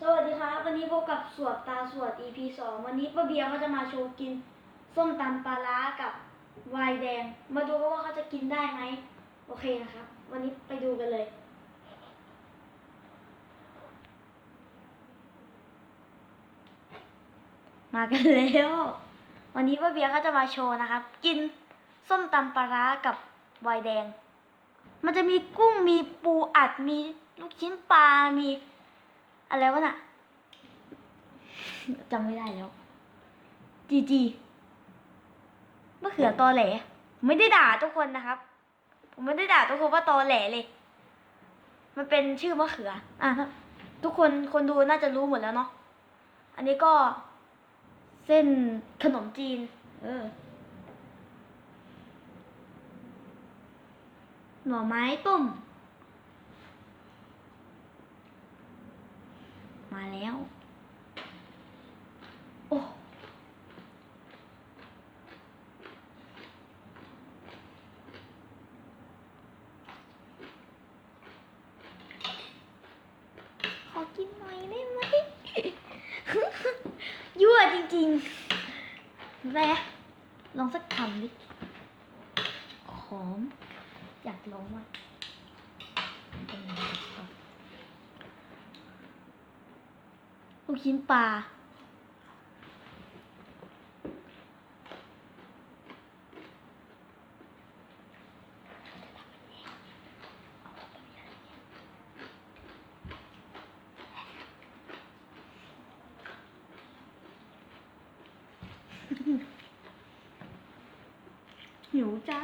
สวัสดีครับ วันนี้พบกับสวดตาสวด EP สองวันนี้ป้าเบียร์เขาจะมาโชว์กินส้มตำปลาร้ากับไวน์แดง มาดูกันว่าเขาจะกินได้ไหมโอเคนะครับ วันนี้ไปดูกันเลยมากันแล้ววันนี้ป้าเบียร์เขาจะมาโชว์นะครับ กินส้มตำปลาร้ากับไวน์แดง มันจะมีกุ้งมีปูอัดมีลูกชิ้นปลามี อะไรวะน่ะจำไม่ได้แล้ว จีจีมะเขือตอแหล ไม่ได้ด่าทุกคนนะครับ ผมไม่ได้ด่าทุกคนว่าตอแหลเลย มันเป็นชื่อมะเขือ อะทุกคนคนดูน่าจะรู้หมดแล้วเนาะ อันนี้ก็ เส้นขนมจีน เออ หน่อไม้ต้ม มาแล้ว โอ้ขอกินหน่อยได้ไหม ยั่วจริงๆแม่ลองสักคำดิหอม อยากลองว่ะเป็นไงครับลูก ชิ้นปลาหิวจ้า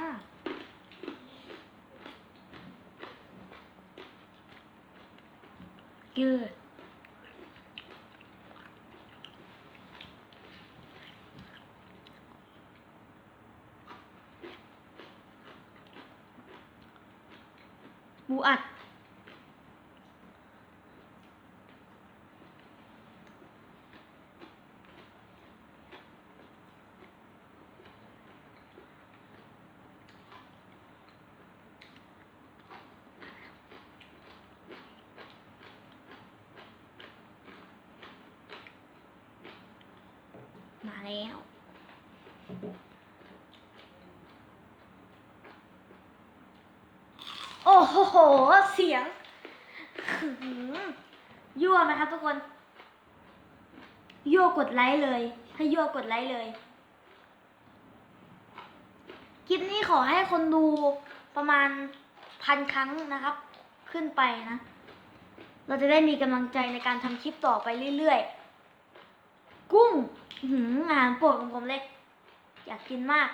ยืดบูอัด มาแล้ว โอ้โห เสียงยั่วไหมครับทุกคน ยั่วกดไลค์เลย ให้ยั่วกดไลค์เลย คลิปนี้ขอให้คนดูประมาณพันครั้งนะครับ ขึ้นไปนะ เราจะได้มีกำลังใจในการทำคลิปต่อไปเรื่อยๆ กุ้งอื้อหืออาหารโปรดของผมเลย อยากกินมาก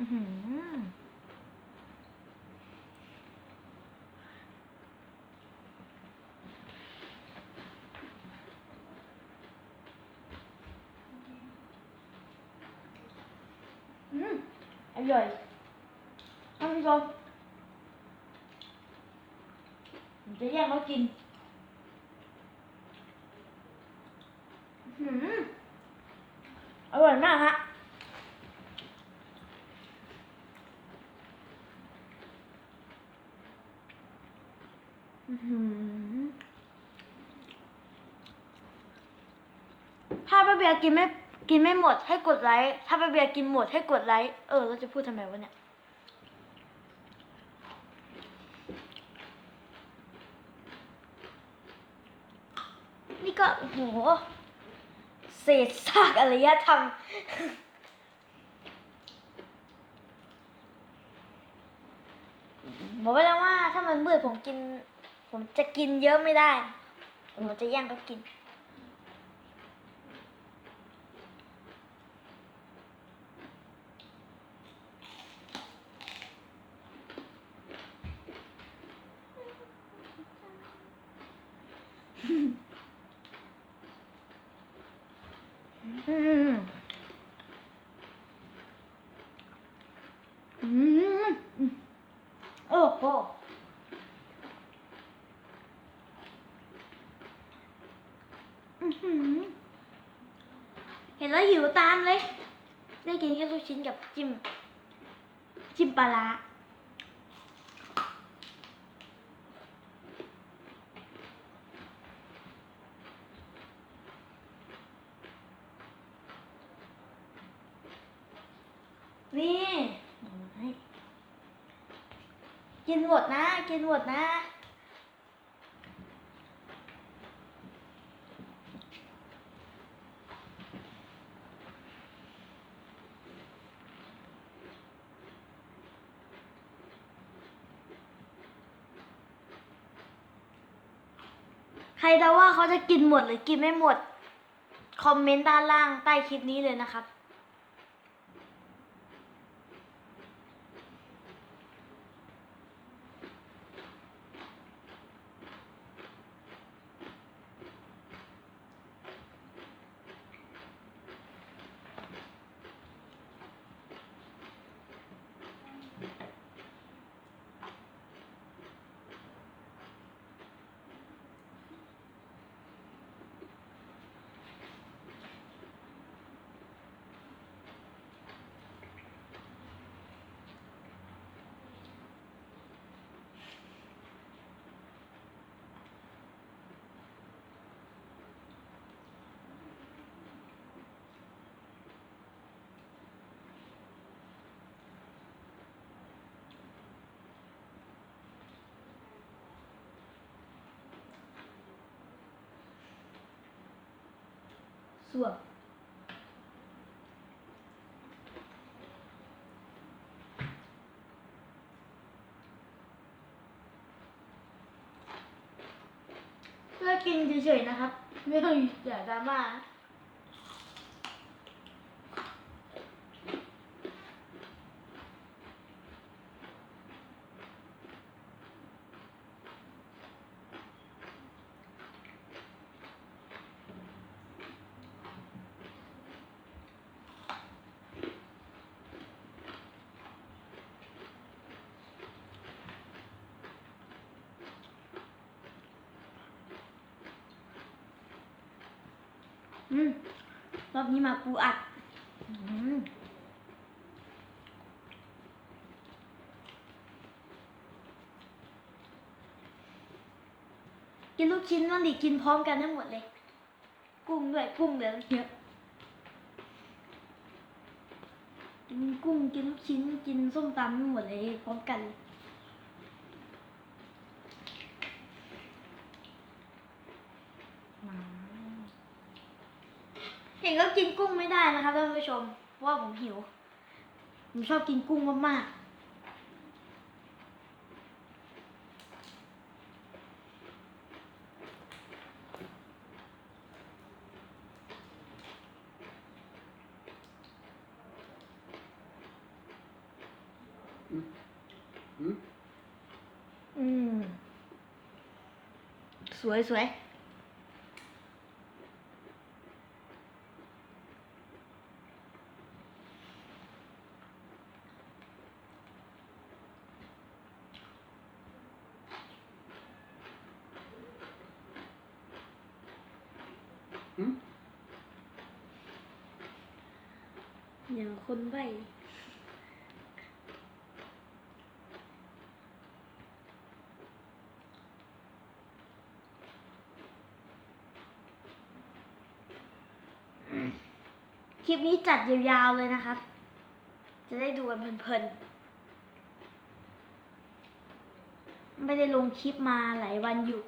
อือหืออืมอร่อยท่านผู้ชมผมจะแย่งเขากินอือหืออร่อยมากฮะ อื้อหือถ้าป้า เบียร์กินไม่กินไม่หมดให้กดไลค์ ถ้าป้าเบียร์กินหมดให้กดไลค์ เออเราจะพูดทำไมวะเนี่ย นี่ก็โหเศษซากอารยธรรมบอกไว้แล้วว่าถ้ามันมืดผมกิน ผมจะกินเยอะไม่ได้ ผมจะแย่งก็กิน อืม อืมอืมโอ้โหอื้อหือ เห็นแล้วหิวตามเลย ได้กินแค่ลูกชิ้นกับจิ้ม จิ้มปลาร้านี่เอามาให้กินหมดนะ กินหมดนะ ใครเดาว่าเขาจะกินหมดหรือกินไม่หมด คอมเมนต์ด้านล่างใต้คลิปนี้เลยนะครับ สวนเพื่อกินเฉยๆนะครับ ไม่ต้องอย่าดราม่า อืมรอบนี้มาปูอัดอืมกินลูกชิ้นมันดิกินพร้อมกันทั้งหมดเลย กุ้งด้วยกุ้งเหลือเยอะกินกุ้งกินลูกชิ้นกินส้มตำทั้งหมดเลยพร้อมกันเลย เห็นก็กินกุ้งไม่ได้นะครับท่านผู้ชมเพราะว่าผมหิว ผมชอบกินกุ้งมากๆอืมอืมสวยสวย อืม อย่างคนใบค ลิปนี้จัดยาวๆเลยนะครับ จะได้ดูกันเพลินๆ ไม่ได้ลงคลิปมาหลายวันอยู่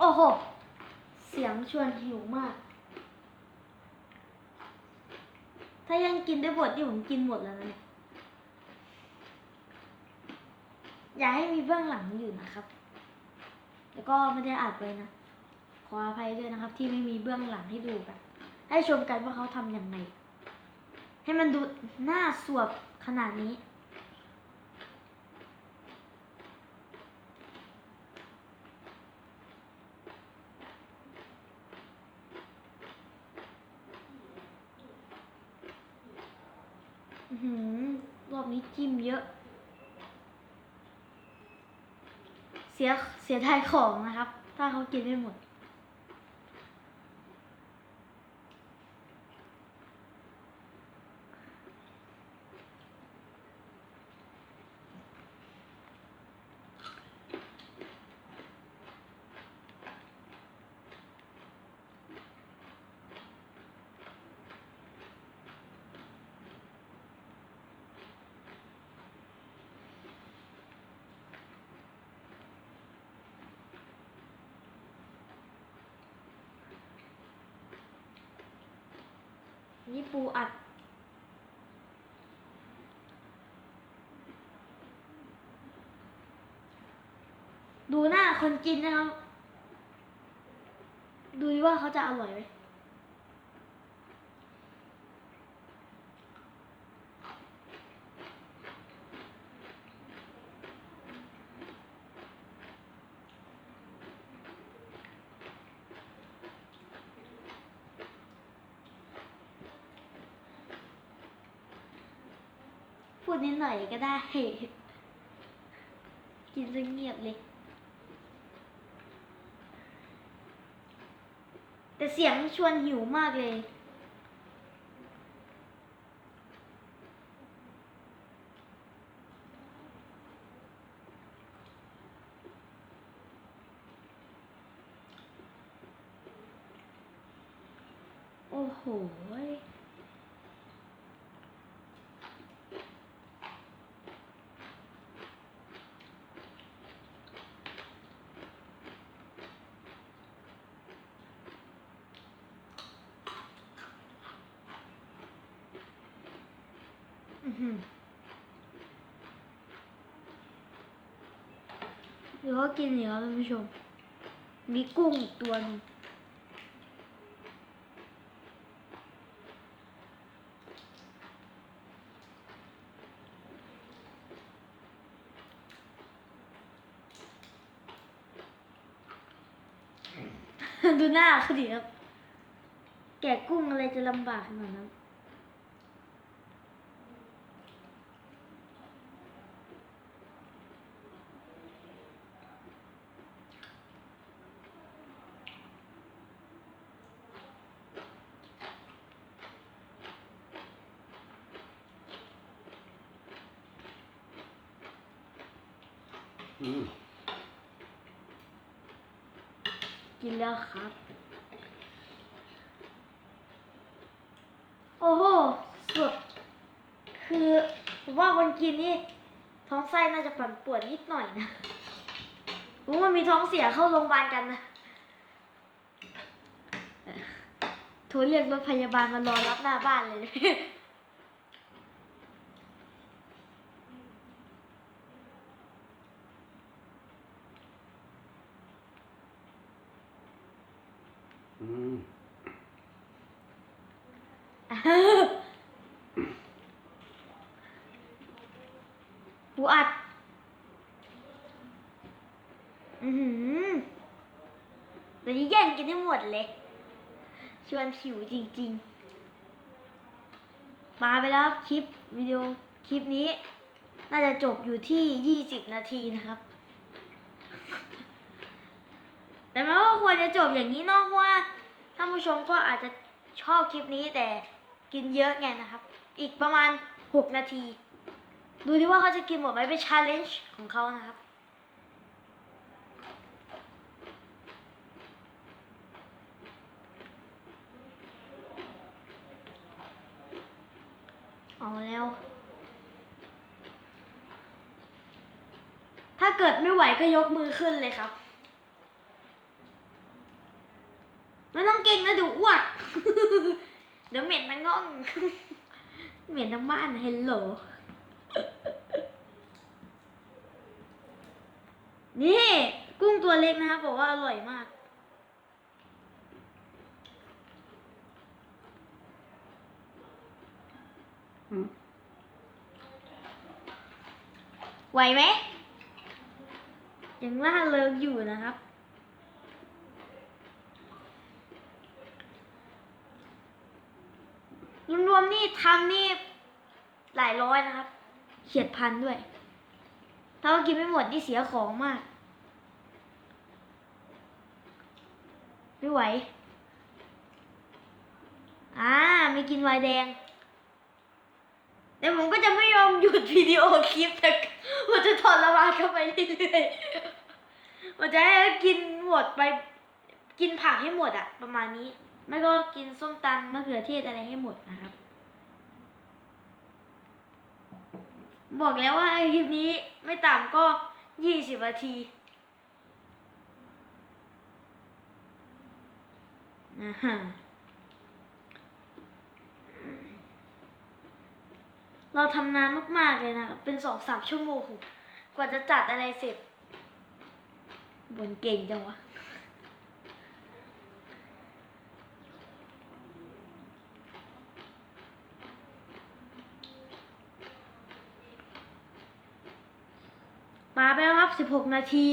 โอ้โห เสียงชวนหิวมาก ถ้ายังกินได้หมดที่ผมกินหมดแล้วนะเนี่ยอย่าให้มีเบื้องหลังอยู่นะครับ แล้วก็ไม่ได้อัดไว้นะขขออภัยด้วยนะครับ ที่ไม่มีเบื้องหลังให้ดูกัน ให้ชมกันว่าเขาทำยังไง ให้มันดูหน้าสวบขนาดนี้ รอบนี้จิ้มเยอะ เสียเสียทายของนะครับ ถ้าเขากินไม่หมด นี่ปูอัด ดูหน้าคนกินนะครับ ดูว่าเขาจะอร่อยไหม พูดนิดหน่อยก็ได้ กินซะเงียบเลย แต่เสียงชวนหิวมากเลยโอ้โหอ เดี๋ยวเขากินเหนียวท่านผู้ชม มีกุ้งอีกตัวนึงดูหน้าเขาดิครับ แกะกุ้งอะไรจะลำบากขนาดนั้น กินแล้วครับ โอ้โหสุด คือผมว่าคนกินนี่ท้องไส้น่าจะปั่นปวนนิดหน่อยนะผมว่ามีท้องเสียเข้าโรงพยาบาลกันนะโทรเรียกรถพยาบาลมารอรับหน้าบ้านเลย อืม หูอัด อือหือเดี๋ยวนี้แย่งกินให้หมดเลย ชวนหิวจริง ๆ มาไปแล้วคลิปวิดีโอคลิปนี้ น่าจะจบอยู่ที่ยี่สิบนาทีนะครับ แต่ม้ว่าควรจะจบอย่างนี้เนอกเพราะว่าท่านผู้ชมก็อาจจะชอบคลิปนี้แต่ กินเยอะไงนะครับ อีกประมาณหกนาที ดูดิว่าเขาจะกินหมดไหมเป็นชาเลนจ์ของเขานะครับเอาแล้ว ถ้าเกิดไม่ไหวก็ยกมือขึ้นเลยครับ ไม่ต้องเก่งนะเดูอ้วก เดี๋ยวเหม็นทั้งห้อง เหม็นทั้งบ้านเฮลโหล นี่กุ้งตัวเล็กนะครับบอกว่าอร่อยมาก ไหวไหมยังล่าเริงอยู่นะครับ รวมๆนี่ทำนี่หลายร้อยนะครับเฉียดพันด้วย ถ้าว่ากินไม่หมดนี่เสียของมาก ไม่ไหว อ่าไม่กินไวน์แดง แต่ผมก็จะไม่ยอมหยุดวิดีโอคลิปแต่ผมจะถอดระบายเข้าไปเรื่อยๆผมจะให้กินหมดไป กินผักให้หมดอะประมาณนี้ ไม่ก็กินส้มตำมะเขือเทศอะไรให้หมดนะครับ บอกแล้วว่าคลิปนี้ไม่ต่ำก็ยี่สิบนาทีอ่าฮะเราทำนานมากๆเลยนะ เป็นสองสามชั่วโมง กว่าจะจัดอะไรเสร็จบนเก่งจังวะ มาไปแล้วครับสิบหกนาที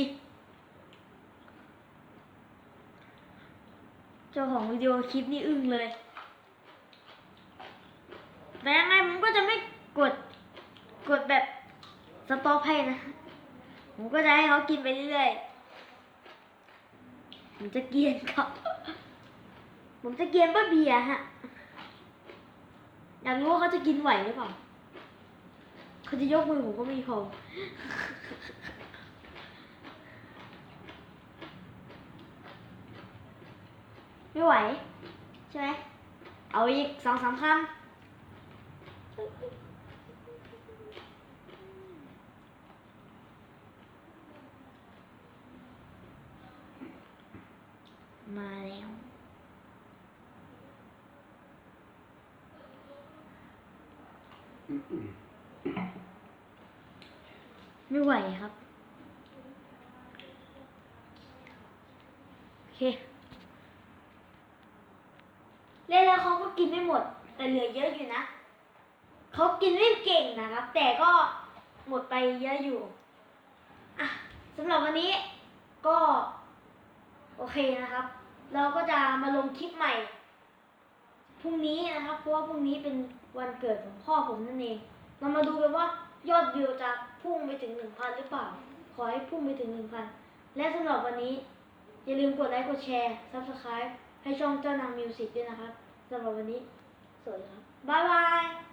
เจ้าของวิดีโอคลิปนี่อึ้งเลย แต่ยังไงผมก็จะไม่กดกดแบบสต็อปให้นะ ผมก็จะให้เขากินไปเรื่อยๆ ผมจะเกียนเขาผมจะเกียนป้าเบียฮะ อยากรู้ว่าเขาจะกินไหวหรือเปล่า เขาจะยกมือผมก็ไม่พอไม่ไหว ใช่ไหมเอาอีกสองสามคำมาแล้ว อืมอืม ไม่ไหวครับ โอเค เล่นแล้วเขาก็กินไม่หม ด แต่เหลือเยอะอยู่นะเขากินไม่เก่งนะครับ แต่ก็หมดไปเยอะอยู่อะสำหรับวันนี้ก็ โอเคนะครับ เราก็จะมาลงคลิปใหม่พรุ่งนี้นะครับ เพราะว่าพรุ่งนี้เป็นวันเกิดของพ่อผมนั่นเอง เรามาดูกันว่ายอดวิวจะพุ่งไปถึงหนึ่งพันหรือเปล่า ขอให้พุ่งไปถึงหนึ่งพันและสำหรับวันนี้ อย่าลืมกดไลค์กดแชร์ subscribe ให้ช่องเจ้านางมิวสิกด้วยนะครับสำหรับวันนี้ 拜拜。